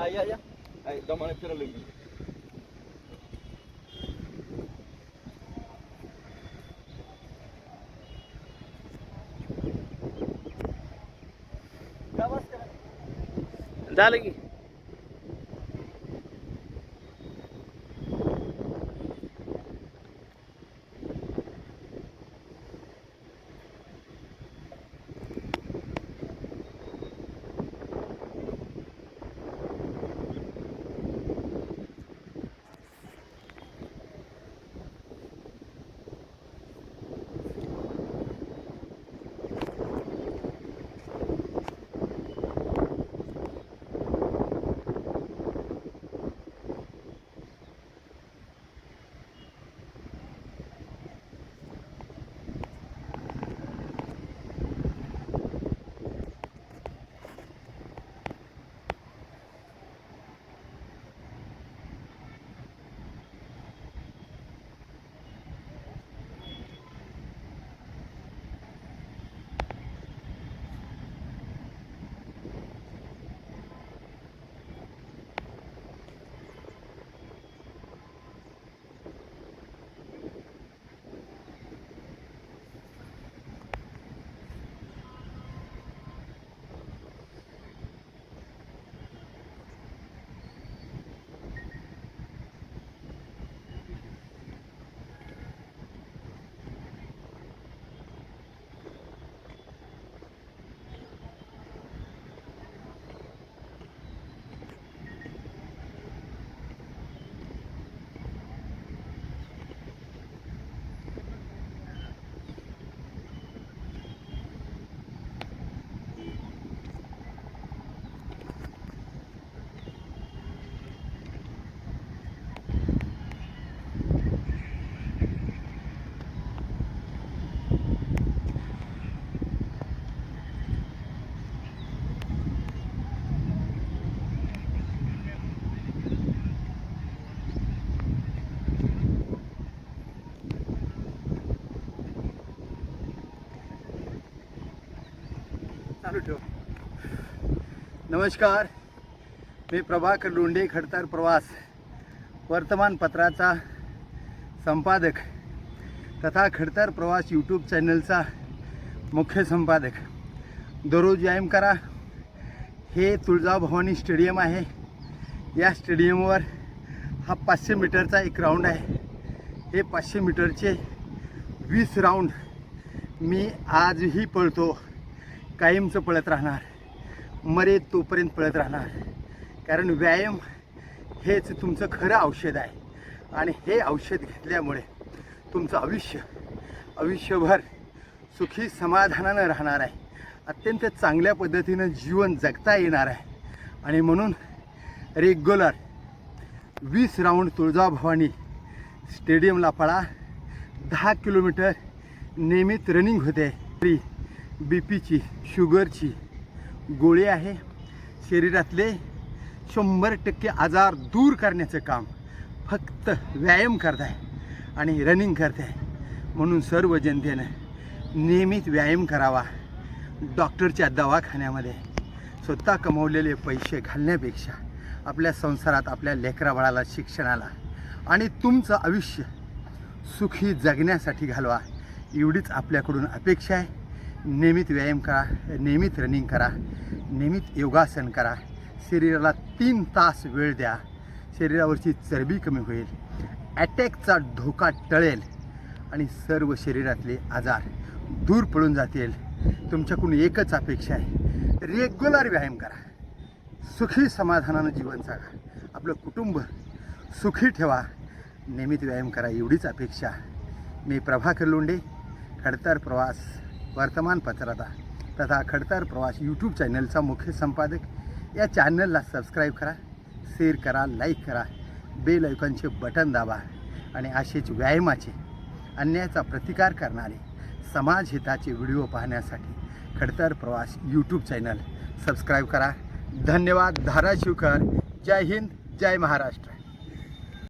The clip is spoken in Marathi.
हा या या हा, दमाने फिरवलं मी का बसते? झालं की चालू ठेव. नमस्कार. मी प्रभाकर लोंढे खडतर प्रवास. वर्तमानपत्राचा संपादक तथा खडतर प्रवास यूट्यूब चॅनलचा मुख्य संपादक. दररोज व्यायाम करा. हे तुळजाभवानी स्टेडियम आहे. या स्टेडियमवर हा पाचशे मीटरचा एक राऊंड आहे. हे पाचशे मीटरचे वीस राऊंड मी आजही पळतो. कायमचं पळत राहणार. मरे तोपर्यंत पळत राहणार. कारण व्यायाम हेच तुमचं खरं औषध आहे. आणि हे औषध घेतल्यामुळे तुमचं आयुष्य आयुष्यभर सुखी समाधानानं राहणार आहे. अत्यंत चांगल्या पद्धतीनं जीवन जगता येणार आहे. आणि म्हणून रेग्युलर वीस राऊंड तुळजाभवानी स्टेडियमला पळा. दहा किलोमीटर नियमित रनिंग होते. तरी बी पीची शुगरची गोळी आहे. शरीरातले शंभर टक्के आजार दूर करण्याचं काम फक्त व्यायाम करत आहे आणि रनिंग करताय. म्हणून सर्व जनतेनं नियमित व्यायाम करावा. डॉक्टरच्या दवाखान्यामध्ये स्वतः कमवलेले पैसे घालण्यापेक्षा आपल्या संसारात आपल्या लेकराबाळाला शिक्षणाला आणि तुमचं आयुष्य सुखी जगण्यासाठी घालवा. एवढीच आपल्याकडून अपेक्षा आहे. नियमित व्यायाम करा नियमित रनिंग करा नियमित योगासन करा. शरीराला तीन तास वेळ द्या. शरीरावरची चरबी कमी होईल. अटॅकचा धोका टळेल. आणि सर्व शरीरातले आजार दूर पळून जातील. तुमच्याकडून एकच अपेक्षा आहे. रेग्युलर व्यायाम करा. सुखी समाधानानं जीवन जगा. आपलं कुटुंब सुखी ठेवा. नियमित व्यायाम करा एवढीच अपेक्षा. मी प्रभाकर लोंडे खडतर प्रवास. वर्तमानपत्राचा तथा खडतर प्रवास यूट्यूब चॅनलचा मुख्य संपादक. या चॅनलला सबस्क्राईब करा शेअर करा लाईक करा बेल ऐकॉनचे बटन दाबा आणि असेच व्यायामाचे अन्यायाचा प्रतिकार करणारे समाजहिताचे व्हिडिओ पाहण्यासाठी खडतर प्रवास यूट्यूब चॅनल. सबस्क्राईब करा. धन्यवाद. धाराशिवकर. जय हिंद. जय महाराष्ट्र.